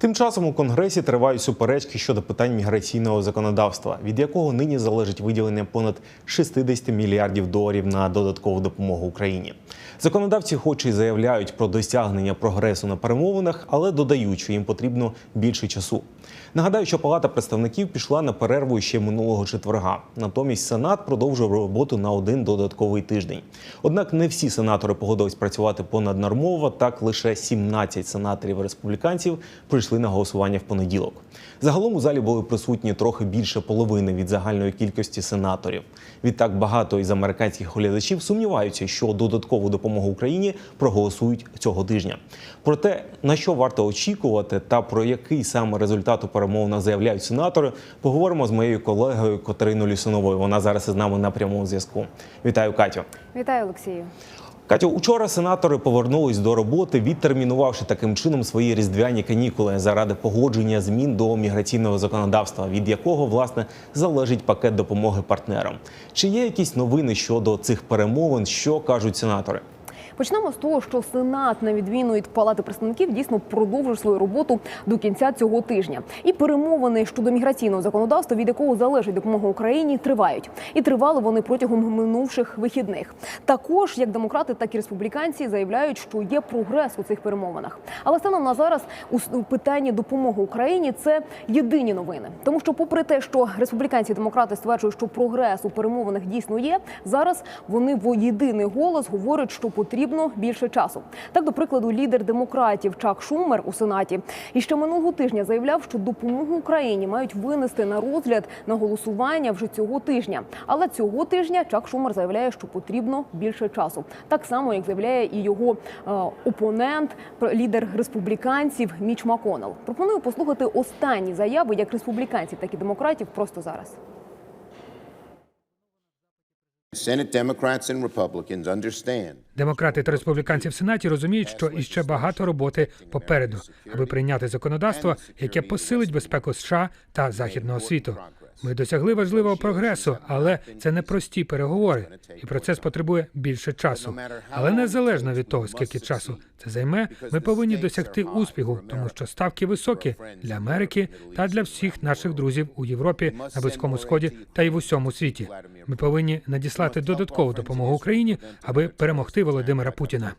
Тим часом у конгресі тривають суперечки щодо питань міграційного законодавства, від якого нині залежить виділення понад 60 мільярдів доларів на додаткову допомогу Україні. Законодавці, хоч і заявляють про досягнення прогресу на перемовинах, але додають, що їм потрібно більше часу. Нагадаю, що Палата представників пішла на перерву ще минулого четверга. Натомість Сенат продовжив роботу на один додатковий тиждень. Однак не всі сенатори погодились працювати понаднормово. Так лише 17 сенаторів республіканців прийшли на голосування в понеділок. Загалом у залі були присутні трохи більше половини від загальної кількості сенаторів. Відтак багато із американських глядачів сумніваються, що додаткову допомогу Україні проголосують цього тижня. Про те, на що варто очікувати, та про який саме результат у перемовинах заявляють сенатори, поговоримо з моєю колегою Катериною Лісуновою. Вона зараз із нами на прямому зв'язку. Вітаю, Катю. Вітаю, Олексію. Катю, учора сенатори повернулись до роботи, відтермінувавши таким чином свої різдвяні канікули заради погодження змін до міграційного законодавства, від якого власне залежить пакет допомоги партнерам. Чи є якісь новини щодо цих перемовин? Що кажуть сенатори? Почнемо з того, що Сенат, на відміну від Палати представників, дійсно продовжив свою роботу до кінця цього тижня. І перемовини щодо міграційного законодавства, від якого залежить допомога Україні, тривають. І тривали вони протягом минувших вихідних. Також як демократи, так і республіканці заявляють, що є прогрес у цих перемовинах. Але станом на зараз у питанні допомоги Україні це єдині новини, тому що, попри те, що республіканці і демократи стверджують, що прогрес у перемовинах дійсно є, зараз вони в єдиний голос говорять, що потрібно більше часу. Так, до прикладу, лідер демократів Чак Шумер у сенаті і ще минулого тижня заявляв, що допомогу Україні мають винести на розгляд на голосування вже цього тижня. Але цього тижня Чак Шумер заявляє, що потрібно більше часу. Так само, як заявляє і його е, опонент, лідер республіканців Міч Маконел. Пропоную послухати останні заяви як республіканців, так і демократів просто зараз. Демократи та республіканці в сенаті розуміють, що іще багато роботи попереду, аби прийняти законодавство, яке посилить безпеку США та західного світу. Ми досягли важливого прогресу, але це не прості переговори, і процес потребує більше часу. Але незалежно від того, скільки часу це займе, ми повинні досягти успіху, тому що ставки високі для Америки та для всіх наших друзів у Європі, на Близькому Сході та й в усьому світі. Ми повинні надіслати додаткову допомогу Україні, аби перемогти Володимира Путіна.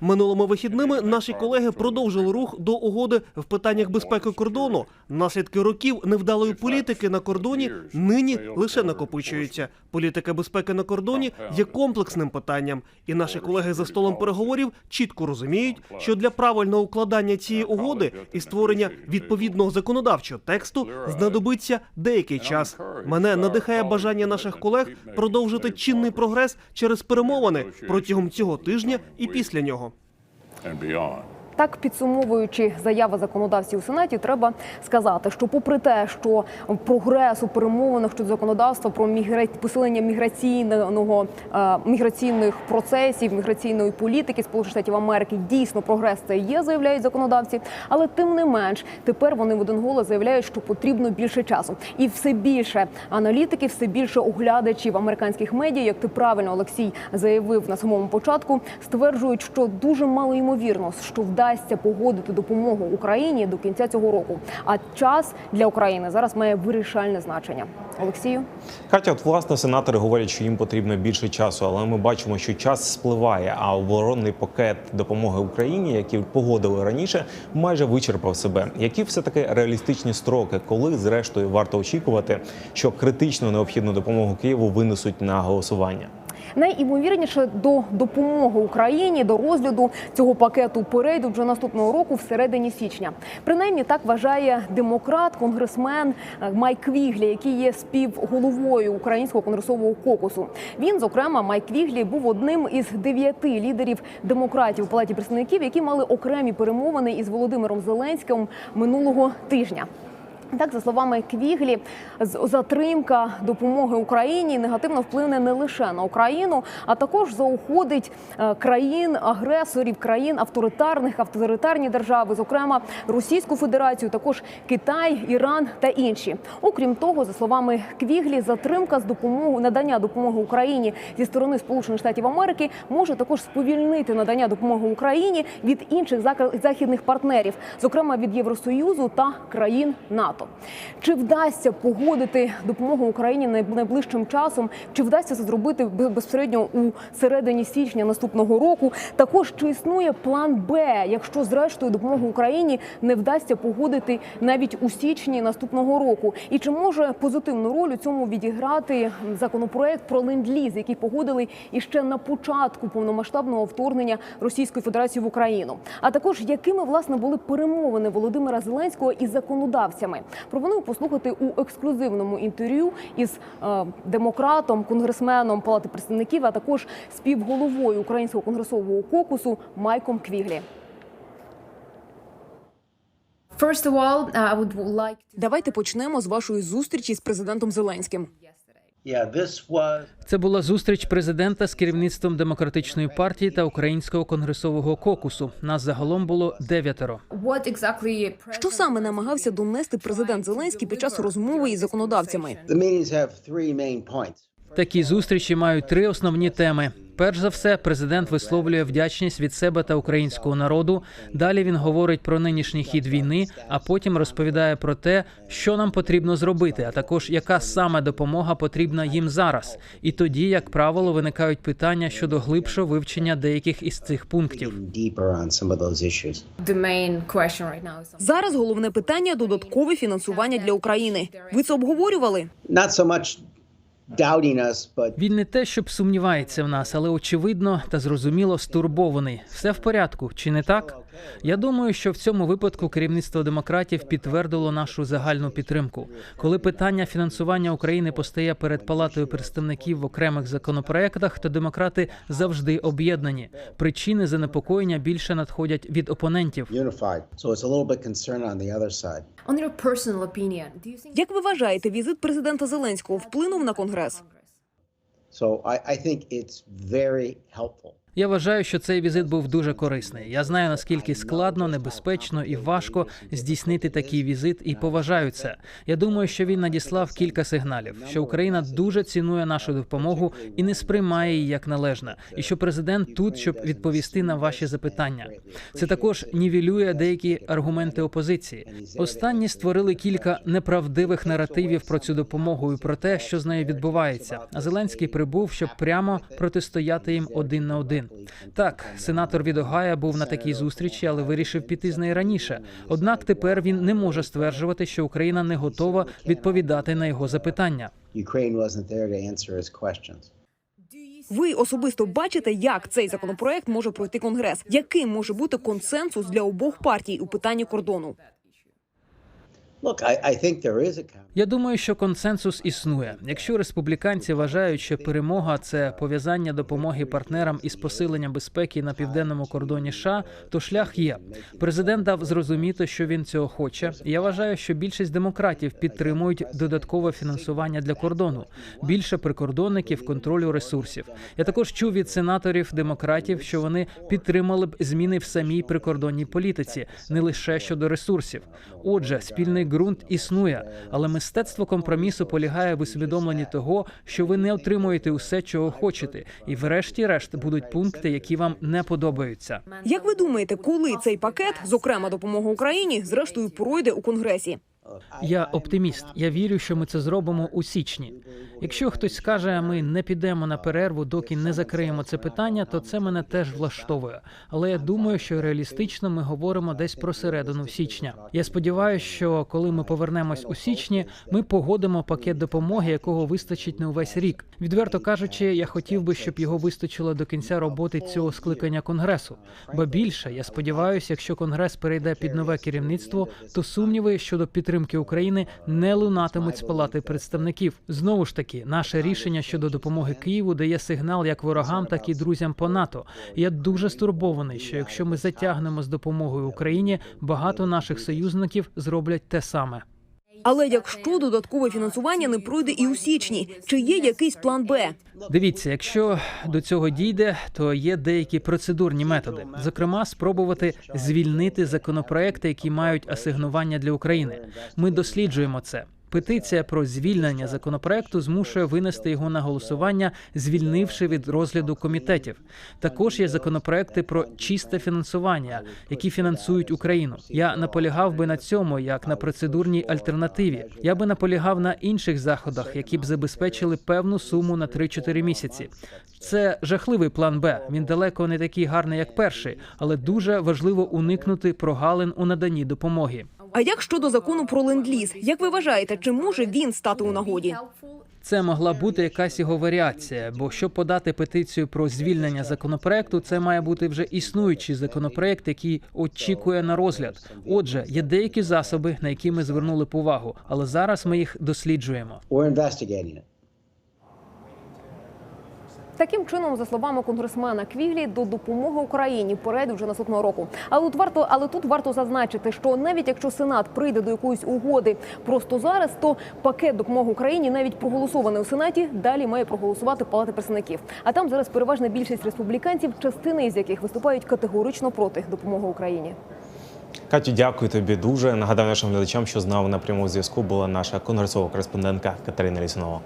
Минулими вихідними наші колеги продовжили рух до угоди в питаннях безпеки кордону. Наслідки років невдалої політики на кордоні нині лише накопичуються. Політика безпеки на кордоні є комплексним питанням, і наші колеги за столом переговорів чітко розуміють, що для правильного укладання цієї угоди і створення відповідного законодавчого тексту знадобиться деякий час. Мене надихає бажання наших колег продовжити чинний прогрес через перемовини протягом цього тижня і після нього. Так, підсумовуючи заяви законодавців у сенаті, треба сказати, що попри те, що прогрес у перемовинах щодо законодавства про мігра... посилення міграційного е, міграційних процесів, міграційної політики Сполучених Штатів Америки дійсно прогрес це є, заявляють законодавці. Але тим не менш, тепер вони в один голос заявляють, що потрібно більше часу, і все більше аналітиків, все більше оглядачів американських медіа, як ти правильно Олексій заявив на самому початку, стверджують, що дуже мало ймовірно, що вдасться погодити допомогу Україні до кінця цього року. А час для України зараз має вирішальне значення. Олексію. Катя, от власне сенатори говорять, що їм потрібно більше часу, але ми бачимо, що час спливає. А оборонний пакет допомоги Україні, який погодили раніше, майже вичерпав себе. Які все таки реалістичні строки, коли зрештою варто очікувати, що критично необхідну допомогу Києву винесуть на голосування? Найімовірніше до допомоги Україні до розгляду цього пакету перейдуть вже наступного року всередині січня. Принаймні так вважає демократ, конгресмен е, Майк Квіглі, який є співголовою українського конгресового кокусу. Він, зокрема, Майк Квіглі, був одним із дев'яти лідерів демократів у палаті представників, які мали окремі перемовини із Володимиром Зеленським минулого тижня. Так, за словами Квіглі, затримка допомоги Україні негативно вплине не лише на Україну, а також заохотить е, країн агресорів, країн авторитарних, авторитарні держави, зокрема Російську Федерацію, також Китай, Іран та інші. Окрім того, за словами Квіглі, затримка з допомогою надання допомоги Україні зі сторони Сполучених Штатів Америки може також сповільнити надання допомоги Україні від інших західних партнерів, зокрема від Євросоюзу та країн НАТО. Чи вдасться погодити допомогу Україні найближчим часом? Чи вдасться це зробити бе- безпосередньо у середині січня наступного року? Також чи існує план Б, якщо зрештою допомогу Україні не вдасться погодити навіть у січні наступного року? І чи може позитивну роль у цьому відіграти законопроект про ленд-ліз, який погодили іще на початку повномасштабного вторгнення Російської Федерації в Україну? А також якими власне були перемовини Володимира Зеленського із законодавцями? Пропоную послухати у ексклюзивному інтерв'ю із е, демократом, конгресменом Палати представників, а також співголовою Українського конгресового кокусу Майком Квіглі. First of all, I would like to Давайте почнемо з вашої зустрічі з президентом Зеленським. Yeah, this Це була зустріч президента з керівництвом демократичної партії та українського конгресового кокусу. Нас загалом було дев'ятеро. Що саме намагався донести президент Зеленський під час розмови із законодавцями? Такі зустрічі мають три основні теми. Перш за все, президент висловлює вдячність від себе та українського народу. Далі він говорить про нинішній хід війни, а потім розповідає про те, що нам потрібно зробити, а також яка саме допомога потрібна їм зараз. І тоді, як правило, виникають питання щодо глибшого вивчення деяких із цих пунктів. Зараз головне питання додаткове фінансування для України. Ви це обговорювали? Він не те, щоб сумнівається в нас, але очевидно та зрозуміло стурбований. Все в порядку, чи не так? Я думаю, що в цьому випадку керівництво демократів підтвердило нашу загальну підтримку. Коли питання фінансування України постає перед палатою представників в окремих законопроектах, то демократи завжди об'єднані. Причини занепокоєння більше надходять від опонентів. Як ви вважаєте, візит президента Зеленського вплинув на конгрес? So I, I think it's very helpful. Я вважаю, що цей візит був дуже корисний. Я знаю наскільки складно, небезпечно і важко здійснити такий візит, і поважаю це. Я думаю, що він надіслав кілька сигналів, що Україна дуже цінує нашу допомогу і не сприймає її як належна, і що президент тут, щоб відповісти на ваші запитання. Це також нівелює деякі аргументи опозиції. Останні створили кілька неправдивих наративів про цю допомогу і про те, що з нею відбувається. А Зеленський прибув, щоб прямо протистояти їм один на один. Так, сенатор від Огайо був на такій зустрічі, але вирішив піти з неї раніше. Однак тепер він не може стверджувати, що Україна не готова відповідати на його запитання. Ви особисто бачите, як цей законопроект може пройти конгрес? Яким може бути консенсус для обох партій у питанні кордону? Я думаю, що консенсус існує. Якщо республіканці вважають, що перемога це пов'язання допомоги партнерам із посилення безпеки на південному кордоні США, то шлях є. Президент дав зрозуміти, що він цього хоче. Я вважаю, що більшість демократів підтримують додаткове фінансування для кордону, більше прикордонників, контролю ресурсів. Я також чув від сенаторів демократів, що вони підтримали б зміни в самій прикордонній політиці, не лише щодо ресурсів. Отже, спільний ґрунт існує, але мистецтво компромісу полягає в усвідомленні того, що ви не отримуєте усе, чого хочете, і врешті-решт будуть пункти, які вам не подобаються. Як ви думаєте, коли цей пакет, зокрема допомога Україні, зрештою пройде у конгресі? Я оптиміст. Я вірю, що ми це зробимо у січні. Якщо хтось скаже, ми не підемо на перерву, доки не закриємо це питання, то це мене теж влаштовує. Але я думаю, що реалістично ми говоримо десь про середину січня. Я сподіваюся, що коли ми повернемось у січні, ми погодимо пакет допомоги, якого вистачить на увесь рік. Відверто кажучи, я хотів би, щоб його вистачило до кінця роботи цього скликання конгресу. Ба більше, я сподіваюся, якщо конгрес перейде під нове керівництво, то сумніви щодо підтримки України не лунатимуть з палати представників. Знову ж таки, наше рішення щодо допомоги Києву дає сигнал як ворогам, так і друзям по НАТО. Я дуже стурбований, що якщо ми затягнемо з допомогою Україні, багато наших союзників зроблять те саме. Але якщо додаткове фінансування не пройде і у січні, чи є якийсь план Б? Дивіться, якщо до цього дійде, то є деякі процедурні методи. Зокрема, спробувати звільнити законопроекти, які мають асигнування для України. Ми досліджуємо це. Петиція про звільнення законопроекту змушує винести його на голосування, звільнивши від розгляду комітетів. Також є законопроекти про чисте фінансування, які фінансують Україну. Я наполягав би на цьому як на процедурній альтернативі. Я би наполягав на інших заходах, які б забезпечили певну суму на 3-4 місяці. Це жахливий план Б. Він далеко не такий гарний, як перший, але дуже важливо уникнути прогалин у наданні допомоги. А як щодо закону про ленд-ліз? Як ви вважаєте, чи може він стати у нагоді? Це могла бути якась його варіація, бо щоб подати петицію про звільнення законопроекту, це має бути вже існуючий законопроект, який очікує на розгляд. Отже, є деякі засоби, на які ми звернули повагу, але зараз ми їх досліджуємо. Таким чином, за словами конгресмена Квіглі, до допомоги Україні перейде вже наступного року. Але тут варто, але тут варто зазначити, що навіть якщо Сенат прийде до якоїсь угоди просто зараз, то пакет допомоги Україні, навіть проголосований у Сенаті, далі має проголосувати Палата представників. А там зараз переважна більшість республіканців, частини з яких виступають категорично проти допомоги Україні. Катю, дякую тобі дуже. Нагадаю нашим глядачам, що з нами на прямому зв'язку була наша конгресова кореспондентка Катерина Лісунова.